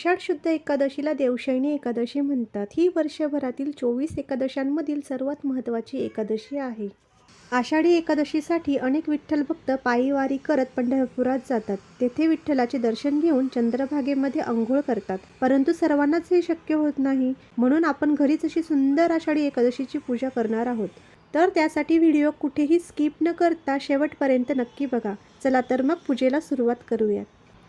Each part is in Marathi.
आषाढ शुद्ध एकादशीला देवशयनी एकादशी म्हणतात. ही वर्षभरातील चोवीस एकादशांमधील सर्वात महत्त्वाची एकादशी आहे. आषाढी एकादशीसाठी अनेक विठ्ठल भक्त पायीवारी करत पंढरपुरात जातात. तेथे विठ्ठलाचे दर्शन घेऊन चंद्रभागेमध्ये अंघोळ करतात. परंतु सर्वांनाच हे शक्य होत नाही. म्हणून आपण घरीच अशी सुंदर आषाढी एकादशीची पूजा करणार आहोत. तर त्यासाठी व्हिडिओ कुठेही स्किप न करता शेवटपर्यंत नक्की बघा. चला तर मग पूजेला सुरुवात करूयात.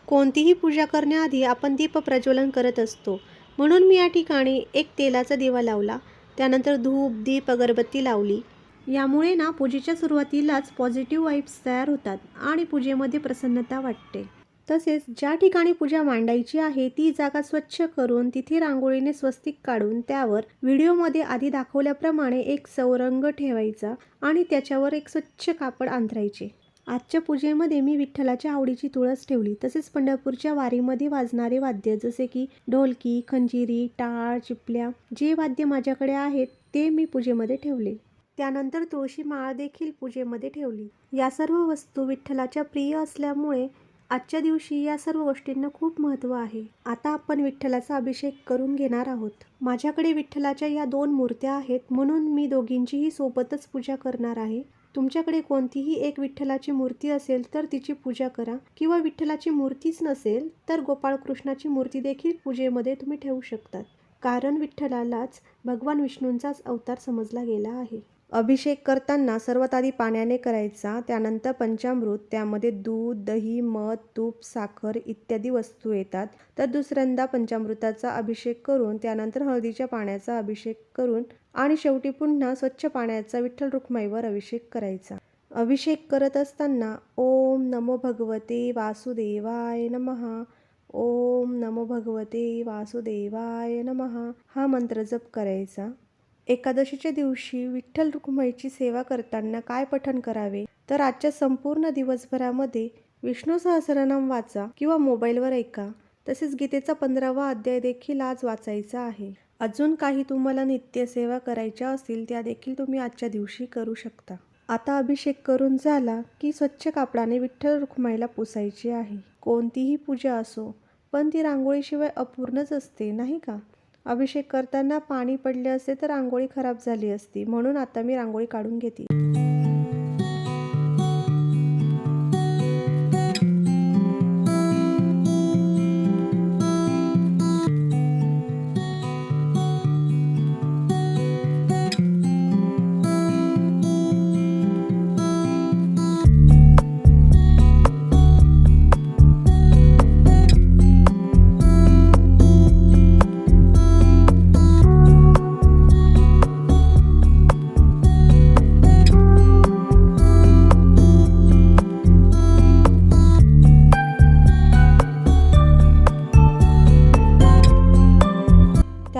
कोणतीही पूजा करण्याआधी आपण दीप प्रज्वलन करत असतो. म्हणून मी या ठिकाणी एक तेलाचा दिवा लावला. त्यानंतर धूप दीप अगरबत्ती लावली. यामुळे ना पूजेच्या सुरुवातीलाच पॉझिटिव्ह वाईब्स तयार होतात आणि पूजेमध्ये प्रसन्नता वाटते. तसेच ज्या ठिकाणी पूजा मांडायची आहे ती जागा स्वच्छ करून तिथे रांगोळीने स्वस्तिक काढून त्यावर व्हिडिओमध्ये आधी दाखवल्याप्रमाणे एक सौरंग ठेवायचा आणि त्याच्यावर एक स्वच्छ कापड अंथरायचे आजच्या पूजेमध्ये मी विठ्ठलाच्या आवडीची तुळस ठेवली. तसेच पंढरपूरच्या वारीमध्ये वाजणारे वाद्य जसे की ढोलकी खंजिरी टाळ चिपल्या जे वाद्य माझ्याकडे आहेत ते मी पूजेमध्ये ठेवले. त्यानंतर तुळशी माळ देखील पूजेमध्ये ठेवली. या सर्व वस्तू विठ्ठलाच्या प्रिय असल्यामुळे आजच्या दिवशी या सर्व गोष्टींना खूप महत्त्व आहे. आता आपण विठ्ठलाचा अभिषेक करून घेणार आहोत. माझ्याकडे विठ्ठलाच्या या दोन मूर्त्या आहेत म्हणून मी दोघींचीही सोबतच पूजा करणार आहे. तुमच्याकडे कोणतीही एक विठ्ठलाची मूर्ती असेल तर तिची पूजा करा. किंवा विठ्ठलाची मूर्तीच नसेल तर गोपाळकृष्णाची मूर्ती देखील पूजेमध्ये तुम्ही ठेवू शकतात. कारण विठ्ठलालाच भगवान विष्णूंचाच अवतार समजला गेला आहे. अभिषेक करताना सर्वात आधी पाण्याने करायचा त्यानंतर पंचामृत त्यामध्ये दूध दही मध तूप साखर इत्यादी वस्तू येतात. तर दुसऱ्यांदा पंचामृताचा अभिषेक करून त्यानंतर हळदीच्या पाण्याचा अभिषेक करून आणि शेवटी पुन्हा स्वच्छ पाण्याचा विठ्ठल रुक्माईवर अभिषेक करायचा. अभिषेक करत असताना ओम नमो भगवते वासुदेवाय नमहा ओम नमो भगवते वासुदेवाय नमहा हा मंत्र जप करायचा. एकादशीच्या दिवशी विठ्ठल रुक्माईची सेवा करताना काय पठण करावे? तर आजच्या संपूर्ण दिवसभरामध्ये विष्णू सहस्रनाम वाचा किंवा मोबाईलवर ऐका. तसेच गीतेचा पंधरावा अध्याय देखील आज वाचायचा आहे. अजून काही तुम्हाला नित्यसेवा करायच्या असतील त्या देखील तुम्ही आजच्या दिवशी करू शकता. आता अभिषेक करून झाला की स्वच्छ कापडाने विठ्ठल रुक्माईला पुसायची आहे. कोणतीही पूजा असो पण ती रांगोळीशिवाय अपूर्णच असते नाही का? अभिषेक करताना पाणी पडले असते तर रांगोळी खराब झाली असती. म्हणून आता मी रांगोळी काढून घेते.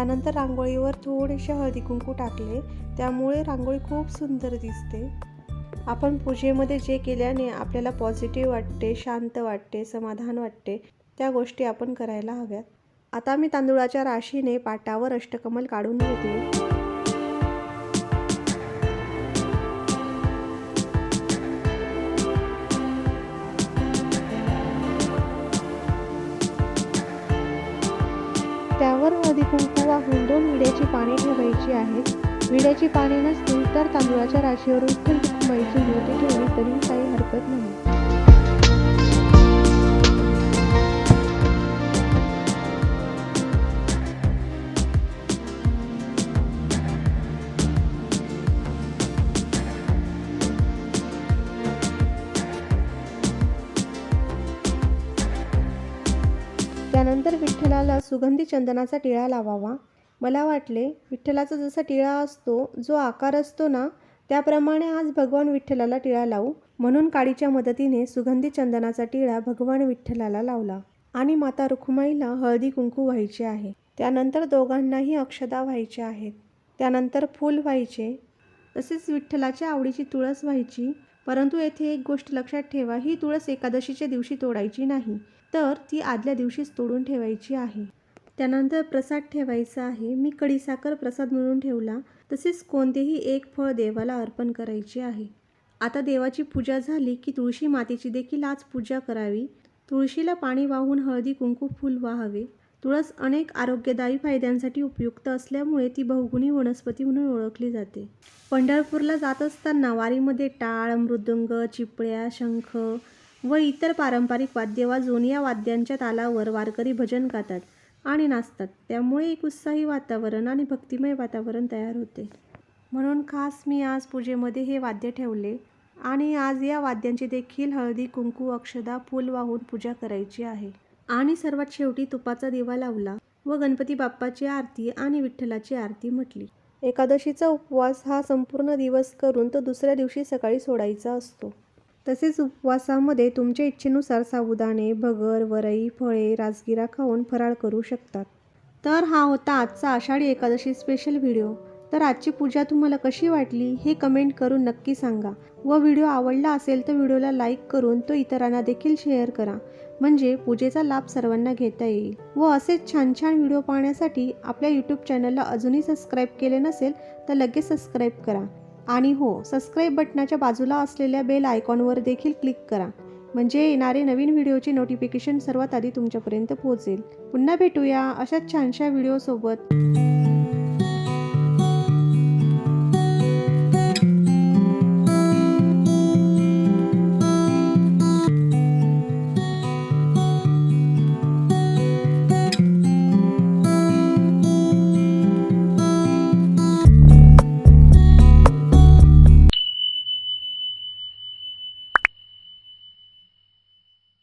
त्यानंतर रांगोळीवर थोडेसे हळदी कुंकू टाकले. त्यामुळे रांगोळी खूप सुंदर दिसते. आपण पूजेमध्ये जे केल्याने आपल्याला पॉझिटिव्ह वाटते शांत वाटते समाधान वाटते त्या गोष्टी आपण करायला हव्यात. आता मी तांदूळाच्या राशीने पाटावर अष्टकमल काढून घेते. त्यावर हळदी कुंकू वाहून दोन विड्याची पाने ठेवायची आहेत. विड्याची पाने नसतील तर तांदूळाच्या राशीवर उत्तर रखुमाईची मूर्ती ठेवली तरी काही हरकत नाही. त्यानंतर विठ्ठलाला सुगंधी चंदनाचा टिळा लावावा. मला वाटले विठ्ठलाचा जसा टिळा असतो जो आकार असतो ना त्याप्रमाणे आज भगवान विठ्ठलाला टिळा लावू. म्हणून काडीच्या मदतीने सुगंधी चंदनाचा टिळा भगवान विठ्ठलाला लावला. आणि माता रुखुमाईला हळदी कुंकू व्हायचे आहे. त्यानंतर दोघांनाही अक्षदा व्हायच्या आहेत. त्यानंतर फूल व्हायचे. तसेच विठ्ठलाच्या आवडीची तुळस व्हायची. परंतु येथे एक गोष्ट लक्षात ठेवा ही तुळस एकादशीच्या दिवशी तोडायची नाही. तर ती आदल्या दिवशीच तोडून ठेवायची आहे. त्यानंतर प्रसाद ठेवायचा आहे. मी कडीसाखर प्रसाद म्हणून ठेवला. तसेच कोणतेही एक फळ देवाला अर्पण करायचे आहे. आता देवाची पूजा झाली की तुळशी मातेची देखील आज पूजा करावी. तुळशीला पाणी वाहून हळदी कुंकू फूल वाहावे. तुळस अनेक आरोग्यदायी फायद्यांसाठी उपयुक्त असल्यामुळे ती बहुगुणी वनस्पती म्हणून ओळखली जाते. पंढरपूरला जात असताना वारीमध्ये टाळ मृदुंग चिपळ्या शंख व इतर पारंपरिक वाद्य वाजून या वाद्यांच्या तालावर वारकरी भजन गातात आणि नाचतात. त्यामुळे एक उत्साही वातावरण आणि भक्तिमय वातावरण तयार होते. म्हणून खास मी आज पूजेमध्ये हे वाद्य ठेवले आणि आज या वाद्यांची देखील हळदी कुंकू अक्षदा फूल वाहून पूजा करायची आहे. आणि सर्वात शेवटी तुपाचा दिवा लावला व गणपती बाप्पाची आरती आणि विठ्ठलाची आरती म्हटली. एकादशीचा उपवास हा संपूर्ण दिवस करून तो दुसऱ्या दिवशी सकाळी सोडायचा असतो. तसेच उपवासामध्ये तुमच्या इच्छेनुसार साबुदाणे भगर वरई फळे राजगिरा खाऊन फराळ करू शकतात. तर हा होता आजचा आषाढी एकादशी स्पेशल व्हिडिओ तर आजची पूजा तुम्हाला कशी वाटली हे कमेंट करून नक्की सांगा. व व्हिडिओ आवडला असेल तर व्हिडिओला लाईक करून तो इतरांना देखील शेअर करा. म्हणजे पूजेचा लाभ सर्वांना घेता येईल. व असेच छान छान व्हिडिओ पाहण्यासाठी आपल्या यूट्यूब चॅनलला अजूनही सबस्क्राईब केले नसेल तर लगेच सबस्क्राईब करा. आणि हो सबस्क्राईब बटनाच्या बाजूला असलेल्या बेल आयकॉनवर देखील क्लिक करा. म्हणजे येणारे नवीन व्हिडिओचे नोटिफिकेशन सर्वात आधी तुमच्यापर्यंत पोहोचेल. पुन्हा भेटूया अशाच छानशा व्हिडिओसोबत